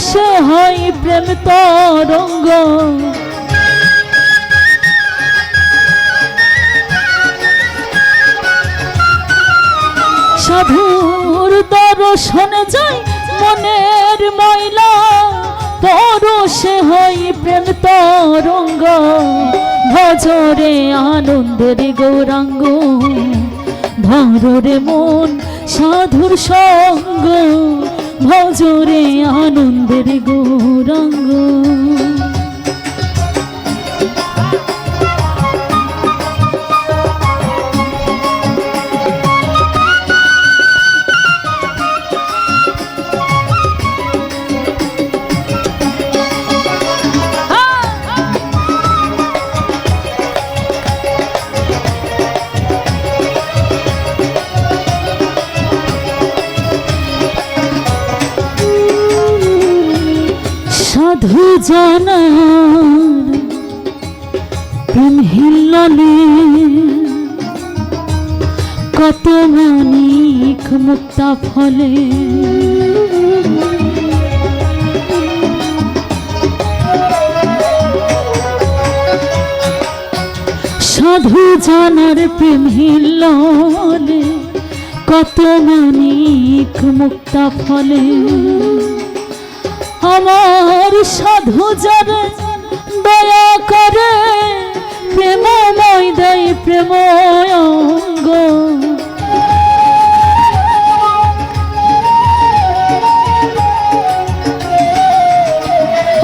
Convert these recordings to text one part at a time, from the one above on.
পরশে হয় প্রেম তরঙ্গ। সাধুর দর্শনে যাই মনের ময়লা, পরশে হই প্রেম তরঙ্গ। ভজরে আনন্দের গৌরাঙ্গ ধরে মন সাধুর সঙ্গ। ভজরে আনন্দের গৌরাঙ্গ। জানার প্রেম হিল্লনে কত মানিক মুক্তা ফলে। সাধু জানার প্রেম হিল্লনে কত মানিক মুক্তা ফলে। আমার সাধু যারে দয়া করে প্রেমময় দেয় প্রেম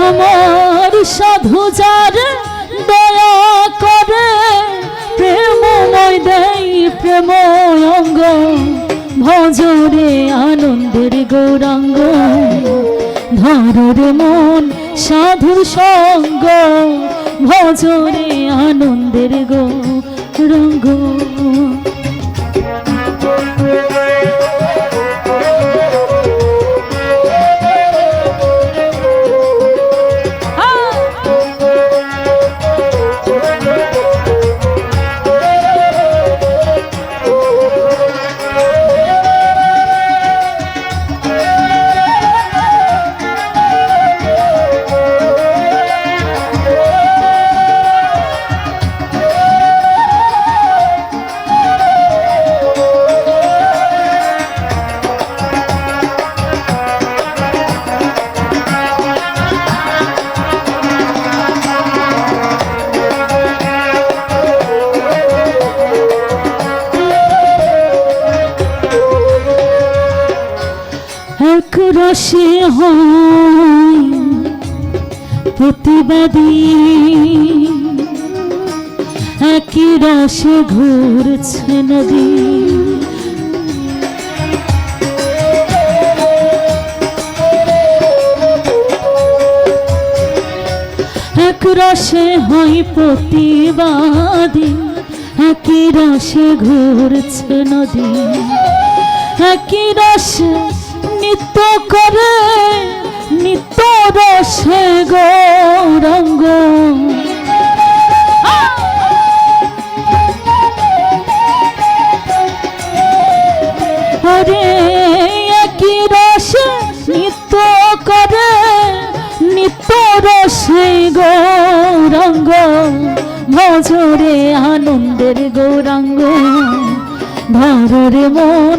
আমার সাধু যারে দয়া করে প্রেমময় দেয় অঙ্গ ভজরে আনন্দের গৌরাঙ্গ। ধরর মন সাধু সঙ্গ ভজরে আনন্দের গো রঙ্গ। এক রসে হয় প্রতিবাদী। একই রসে ঘুরছে নদী। এক রসে হয় প্রতিবাদী। একই রসে ঘুরছে নদী। একই রসে নিত্য করে, নিত্য রসে গৌরঙ্গ। আরে, একই রসে নিত্য করে, নিত্য রসে গৌরঙ্গ। ভজরে আনন্দের গৌরাঙ্গ ধরে মন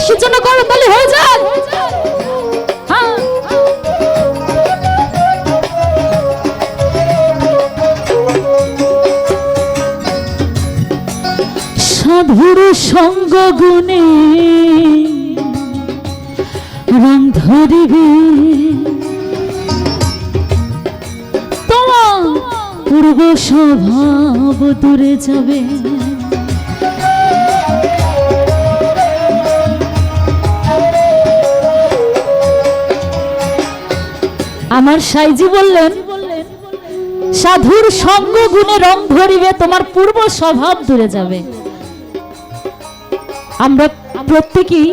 বাসের জন্য গরম তাহলে হয়ে যাক হ্যাঁ। সাধুর সঙ্গ গুণে রং ধরিবে। তোমার পূর্ব স্বভাব দূরে যাবে। আমার সাইজি বললেন, সাধুর সঙ্গ গুণে রং ধরিবে, তোমার পূর্ব স্বভাব দূরে যাবে। আমরা প্রত্যেকেই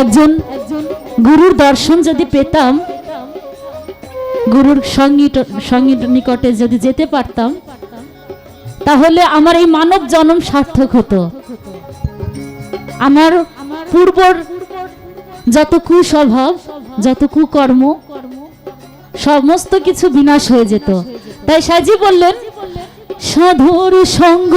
একজন গুরুর দর্শন যদি পেতাম, গুরুর সঙ্গী সঙ্গী নিকটে যদি যেতে পারতাম, তাহলে আমার এই মানব জন্ম সার্থক হতো। আমার পূর্বর যত কুস্বভাব যত কুকর্ম, সমস্ত কিছু বিনাশ হয়ে যেত। তাই সাজি বললেন, সাধুর সঙ্গ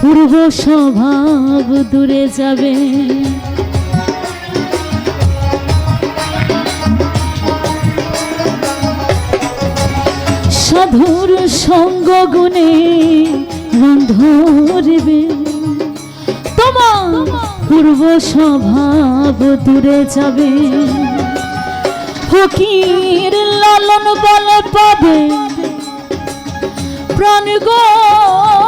পূর্ব স্বভাব দূরে যাবে। সাধুর সঙ্গ গুণে রং তোমার পূর্ব স্বভাব দূরে যাবে। ফকির লালন বলে পাবে। প্রাণ গোবিন্দ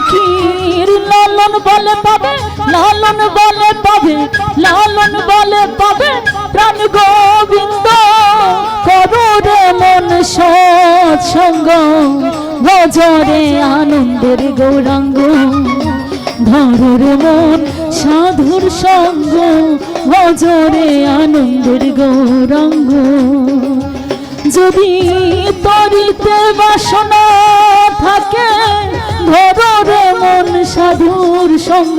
ফকির লালন বলে পাবে, লালন বলে পাবে, লালন বলে পাবে প্রাণ গোবিন্দ। করুরে মন সৎসঙ্গ ভজরে আনন্দের গৌরাঙ্গ। ধরুর মন সাধুর সঙ্গ ভজরে আনন্দের গৌরাঙ্গ। যদি তরিতে বাসনা থাকে ধরে মন সাধুর সঙ্গ।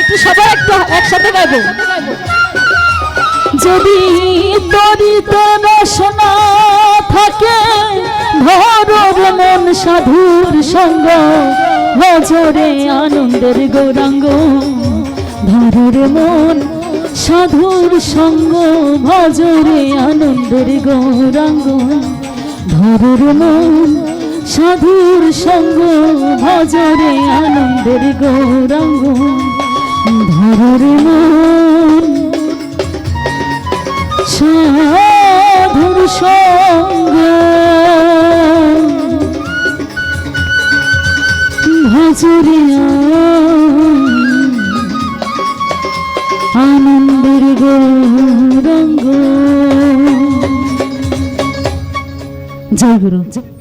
একটু সবাই একটু একসাথে গাইবো। যদি তরিতে বাসনা থাকে ধরর মন সাধুর সঙ্গ। ভজরে আনন্দের গৌরাঙ্গ, ধরর মন সাধুর সঙ্গ, ভজরে আনন্দের গৌরাঙ্গ। ধরর মন সাধুর সঙ্গ ভজরে আনন্দের গৌরাঙ্গ। ধরর মন সাধুর সঙ্গ ভজরে আনন্দের গৌরঙ্গ। जय गुरु जय